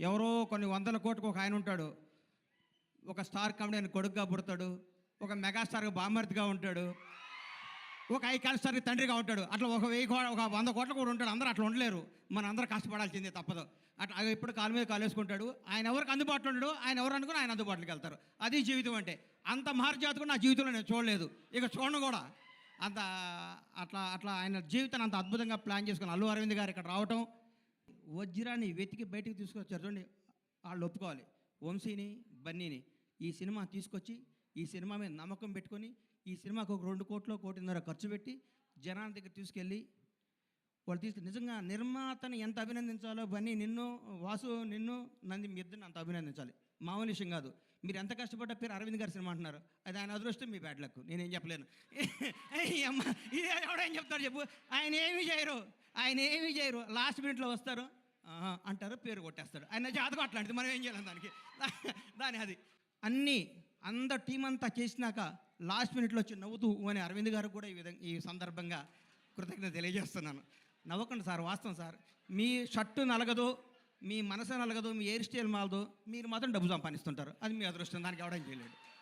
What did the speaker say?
ఎవరో కొన్ని వందల కోట్లకు ఒక ఆయన ఉంటాడు. ఒక స్టార్ కామెడీ కొడుకుగా పుడతాడు. ఒక మెగాస్టార్గా బామర్తిగా ఉంటాడు. ఒక ఐకాన్ స్టార్కి తండ్రిగా ఉంటాడు. అట్లా ఒక వెయ్యి కో- ఒక వంద కోట్ల కూడా ఉంటాడు. అందరూ అట్లా ఉండలేరు. మన అందరూ కష్టపడాల్సిందే తప్పదు. అట్లా అవి ఎప్పుడు కాలు మీద కాలేసుకుంటాడు ఆయన ఎవరికి అందుబాటులో ఉండడు ఆయన ఎవరు అనుకుని ఆయన అందుబాటులోకి వెళ్తారు. అది జీవితం అంటే. అంత మహర్జాతకు నా జీవితంలో నేను చూడలేదు. ఇక చూడను కూడా. అంత అట్లా అట్లా ఆయన జీవితాన్ని అంత అద్భుతంగా ప్లాన్ చేసుకుని అల్లు అరవింద్ గారు ఇక్కడ రావటం వజ్రాన్ని వెతికి బయటకు తీసుకొచ్చారు చూడండి. వాళ్ళు ఒప్పుకోవాలి. వంశీని బన్నీని ఈ సినిమా తీసుకొచ్చి ఈ సినిమా మీద నమ్మకం పెట్టుకొని ఈ సినిమాకు ఒక రెండు కోట్లు కోటిన్నర ఖర్చు పెట్టి జనాల దగ్గర తీసుకెళ్ళి వాళ్ళు తీసుకు నిజంగా నిర్మాతని ఎంత అభినందించాలో బన్నీ నిన్ను వాసు నిన్ను నంది మీ ఇద్దరిని అంత అభినందించాలి. మామూలు విషయం కాదు. మీరు ఎంత కష్టపడ్డ పేరు అరవింద్ గారి సినిమా అంటున్నారు. అది ఆయన అదృష్టం మీ బ్యాడ్ లక్. నేనేం చెప్పలేను. అమ్మ ఇది ఎవడేం చెప్తాడు చెప్పు. ఆయన ఏమీ చేయరు. ఆయన ఏమీ చేయరు. లాస్ట్ మినిట్లో వస్తారు. అంటారు పేరు కొట్టేస్తాడు. ఆయన జాతకం అట్లాంటిది మనం ఏం చేయాలి దానికి? దాని అది. అన్నీ అందరు టీం అంతా చేసినాక లాస్ట్ మినిట్లో వచ్చి నవ్వుతూ అని అరవింద్ గారు కూడా ఈ విధంగా ఈ సందర్భంగా కృతజ్ఞత తెలియజేస్తున్నాను. నవ్వకండి సార్ వాస్తవం సార్. మీ షర్టు నలగదు మీ మనసు నలగదు మీ హెయిర్ స్టైల్ మాలదు మీరు మాత్రం డబ్బు సంపాదిస్తుంటారు. అది మీ అదృష్టం దానికి ఎవడం చేయలేడు.